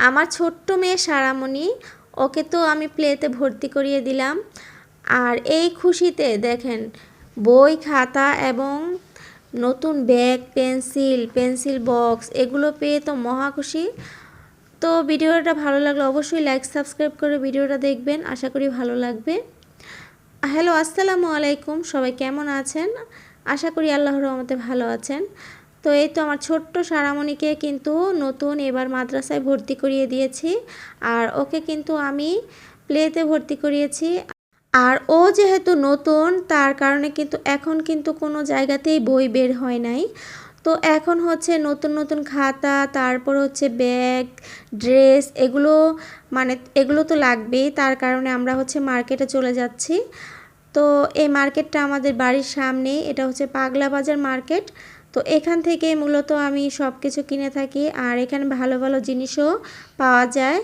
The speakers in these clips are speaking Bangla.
আমার ছোট্ট মেয়ে সারামণি, ওকে তো আমি প্লেতে ভর্তি করিয়ে দিলাম। আর এই খুশিতে দেখেন, বই, খাতা এবং নতুন ব্যাগ, পেন্সিল পেন্সিল বক্স এগুলো পেয়ে তো মহা খুশি। তো ভিডিওটা ভালো লাগলে অবশ্যই লাইক সাবস্ক্রাইব করে ভিডিওটা দেখবেন। আশা করি ভালো লাগবে। হ্যালো, আসসালামু আলাইকুম। সবাই কেমন আছেন? আশা করি আল্লাহর রহমতে ভালো আছেন। তো এই তো আমার ছোট্ট সারামণিকে কিন্তু নতুন এবার মাদ্রাসায় ভর্তি করিয়ে দিয়েছি। আর ওকে কিন্তু আমি প্লেতে ভর্তি করিয়েছি। আর ও যেহেতু নতুন, তার কারণে কিন্তু এখন কিন্তু কোনো জায়গাতেই বই বের হয় নাই। তো এখন হচ্ছে নতুন নতুন খাতা, তারপর হচ্ছে ব্যাগ, ড্রেস, এগুলো মানে এগুলো তো লাগবেই। তার কারণে আমরা হচ্ছে মার্কেটে চলে যাচ্ছি। তো এই মার্কেটটা আমাদের বাড়ির সামনে এটা হচ্ছে পাগলা বাজার মার্কেট। তো এখান থেকে মূলত আমি সব কিছু কিনে থাকি আর এখানে ভালো ভালো জিনিসও পাওয়া যায়।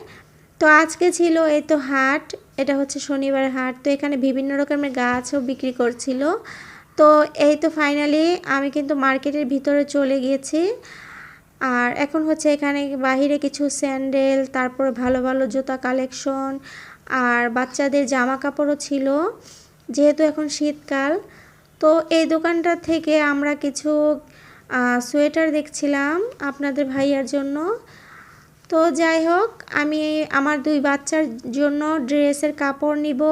তো আজকে ছিল এই তো হাট, এটা হচ্ছে শনিবার হাট। তো এখানে বিভিন্ন রকমের গাছও বিক্রি করছিল। তো এই তো ফাইনালি আমি কিন্তু মার্কেটের ভিতরে চলে গিয়েছি। আর এখন হচ্ছে এখানে বাহিরে কিছু স্যান্ডেল, তারপর ভালো ভালো জুতা কালেকশন আর বাচ্চাদের জামা কাপড়ও ছিল, যেহেতু এখন শীতকাল। তো এই দোকানটা থেকে আমরা কিছু সোয়েটার দেখছিলাম আপনাদের ভাইয়ার জন্য। তো যাই হোক, আমি আমার দুই বাচ্চার জন্য ড্রেসের কাপড় নিব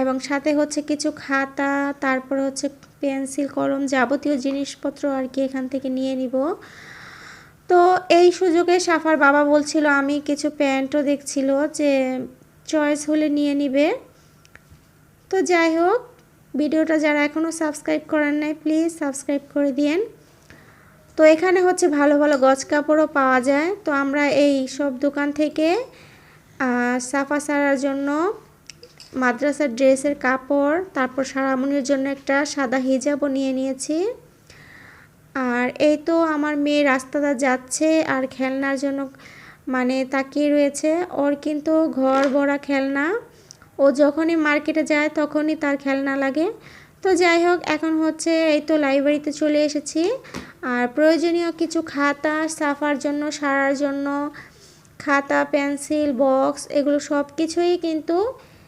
এবং সাথে হচ্ছে কিছু খাতা, তারপর হচ্ছে পেন্সিল, কলম যাবতীয় জিনিসপত্র আর কি এখান থেকে নিয়ে নিব। তো এই সুযোগে সাফার বাবা বলছিল, আমি কিছু প্যান্টও দেখছিল যে চয়েস হলে নিয়ে নিবে। তো যাই হোক, ভিডিওটা যারা এখনও সাবস্ক্রাইব করেন নাই, প্লিজ সাবস্ক্রাইব করে দিয়েন। তো এখানে হচ্ছে ভালো ভালো গজ কাপড়ও পাওয়া যায়। তো আমরা এই সব দোকান থেকে সাফা সারার জন্য মাদ্রাসার ড্রেসের কাপড়, তারপর সারামনির জন্য একটা সাদা হিজাবও নিয়ে নিয়েছি। আর এই তো আমার মেয়ে রাস্তাটা যাচ্ছে আর খেলনার জন্য মানে তাকিয়ে রয়েছে। ওর কিন্তু ঘর ভরা খেলনা। ও যখনই মার্কেটে যায় তখনই তার খেলনা লাগে। তো যাই হোক, এখন হচ্ছে এই তো লাইব্রেরিতে চলে এসেছি। আর প্রয়োজনীয় কিছু খাতা, সাফার জন্য, সারার জন্য, খাতা, পেন্সিল, বক্স, এগুলো সব কিছুই কিন্তু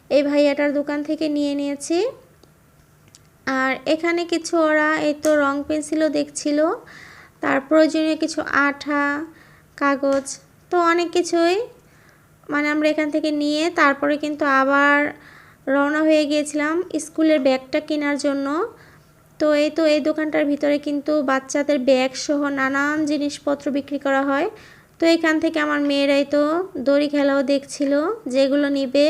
এই ভাইয়াটার দোকান থেকে নিয়ে নিয়েছি। আর এখানে কিছু ওরা এই তো রং পেন্সিলও দেখছিল, তার প্রয়োজনীয় কিছু আঠা, কাগজ, তো অনেক কিছুই মানে আমরা এখান থেকে নিয়ে তারপরে কিন্তু আবার রওনা হয়ে গিয়েছিলাম স্কুলের ব্যাগটা কেনার জন্য। তো এই তো এই দোকানটার ভিতরে কিন্তু বাচ্চাদের ব্যাগ সহ নানান জিনিসপত্র বিক্রি করা হয়। তো এখান থেকে আমার মেয়েরাই তো দড়ি খেলাও দেখছিল, যেগুলো নিবে।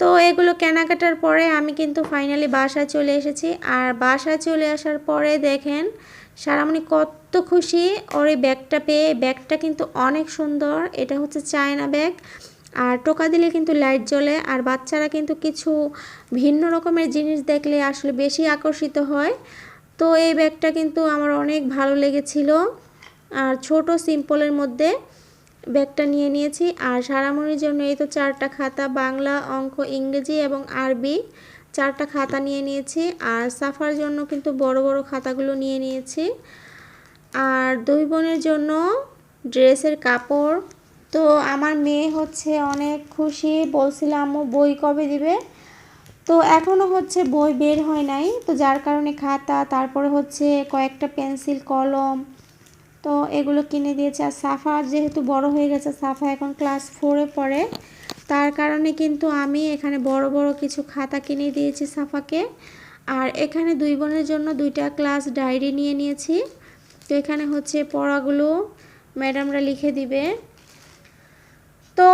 তো এগুলো কেনাকাটার পরে আমি কিন্তু ফাইনালি বাসায় চলে এসেছি। আর বাসায় চলে আসার পরে দেখেন, সারামণি কত খুশি। ওর এই ব্যাগটা পেয়ে ব্যাগটা কিন্তু অনেক সুন্দর। এটা হচ্ছে চায়না ব্যাগ আর টোকা দিলে কিন্তু লাইট জ্বলে আর বাচ্চারা কিন্তু কিছু ভিন্ন রকমের জিনিস দেখলে আসলে বেশি আকর্ষিত হয়। তো এই ব্যাগটা কিন্তু আমার অনেক ভালো লেগেছিল। আর ছোট সিম্পলের মধ্যে ব্যাগটা নিয়ে নিয়েছি। আর সারামণির জন্য এই তো চারটা খাতা, বাংলা, অঙ্ক, ইংরেজি এবং আরবি চারটা খাতা নিয়ে নিয়েছি। আর সাফার জন্য কিন্তু বড় বড় খাতাগুলো নিয়ে নিয়েছি। আর দুই বোনের জন্য ড্রেসের কাপড় তো আমার মেয়ে হচ্ছে অনেক খুশি বলছিলাম ও বই কবে দিবে? তো এখনও হচ্ছে বই বের হয় নাই। তো যার কারণে খাতা, তারপরে হচ্ছে কয়েকটা পেন্সিল, কলম, তো এগুলো কিনে দিয়েছে। আর সাফা যেহেতু বড় হয়ে গেছে, সাফা এখন ক্লাস ফোরে পড়ে। তার কারণে কিন্তু আমি এখানে বড় বড় কিছু খাতা কিনে দিয়েছি সাফাকে। আর এখানে দুই বোনের জন্য দুইটা ক্লাস ডায়েরি নিয়ে নিয়েছি। তো এখানে হচ্ছে পড়াগুলো ম্যাডামরা লিখে দিবে। তো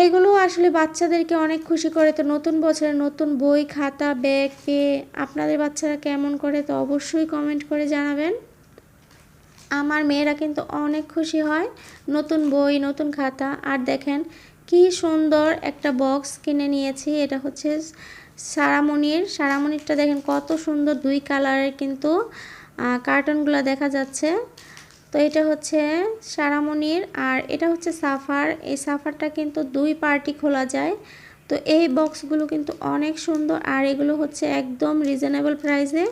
এইগুলো আসলে বাচ্চাদেরকে অনেক খুশি করে। তো নতুন বছরে নতুন বই, খাতা, ব্যাগ পেয়ে আপনাদের বাচ্চারা কেমন করে তো অবশ্যই কমেন্ট করে জানাবেন। আমার মেয়েরা কিন্তু অনেক খুশি হয় নতুন বই, নতুন খাতা। আর দেখেন কি সুন্দর একটা বক্স কিনে নিয়েছি, এটা হচ্ছে সারামণির। সারামণিরটা দেখেন কত সুন্দর দুই কালারের কিন্তু কার্টনগুলো দেখা যাচ্ছে। তো এটা হচ্ছে সারামণির আর এটা হচ্ছে সাফার। এই সাফারটা কিন্তু দুই পার্টি খোলা যায়। তো এই বক্সগুলো কিন্তু অনেক সুন্দর আর এগুলো হচ্ছে একদম রিজনেবল প্রাইসে।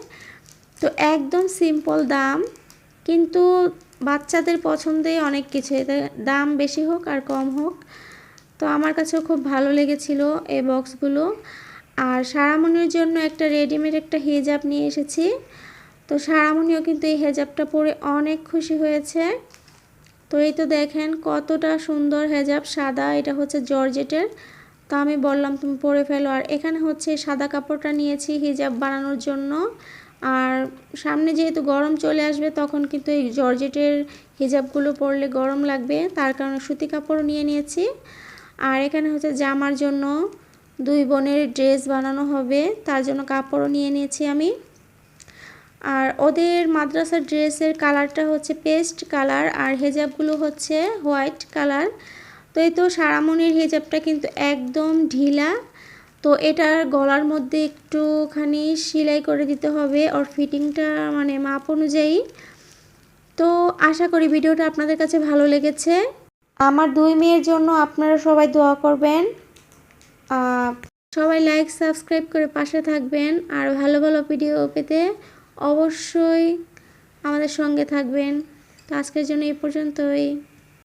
তো একদম সিম্পল দাম। কিন্তু বাচ্চাদের পছন্দই অনেক কিছু। এতে দাম বেশি হোক আর কম হোক। তো আমার কাছেও খুব ভালো লেগেছিল এই বক্সগুলো। আর সারামনির জন্য একটা রেডিমেড একটা হিজাব নিয়ে এসেছি। তো সারামনিও কিন্তু এই হেজাবটা পরে অনেক খুশি হয়েছে। তো এই তো দেখেন কতটা সুন্দর হেজাব, সাদা, এটা হচ্ছে জর্জেটের। তো আমি বললাম, তুমি পরে ফেলো। আর এখানে হচ্ছে সাদা কাপড়টা নিয়েছি হিজাব বানানোর জন্য। আর সামনে যেহেতু গরম চলে আসবে, তখন কিন্তু এই জর্জেটের হিজাবগুলো পরলে গরম লাগবে। তার কারণে সুতি কাপড়ও নিয়ে নিয়েছি। আর এখানে হচ্ছে জামার জন্য দুই বোনের ড্রেস বানানো হবে। তার জন্য কাপড়ও নিয়ে নিয়েছি আমি। আর ওদের মাদ্রাসার ড্রেসের কালারটা হচ্ছে পেস্ট কালার আর হেজাবগুলো হচ্ছে হোয়াইট কালার। তো এই তো সারামনির হেজাবটা কিন্তু একদম ঢিলা। তো এটার গলার মধ্যে একটুখানি সেলাই করে দিতে হবে ওর ফিটিংটা মানে মাপ অনুযায়ী। তো আশা করি ভিডিওটা আপনাদের কাছে ভালো লেগেছে। আমার দুই মেয়ের জন্য আপনারা সবাই দোয়া করবেন। সবাই লাইক, সাবস্ক্রাইব করে পাশে থাকবেন। আর ভালো ভালো ভিডিও পেতে অবশ্যই আমাদের সঙ্গে থাকবেন। তো আজকের জন্য এই পর্যন্তই।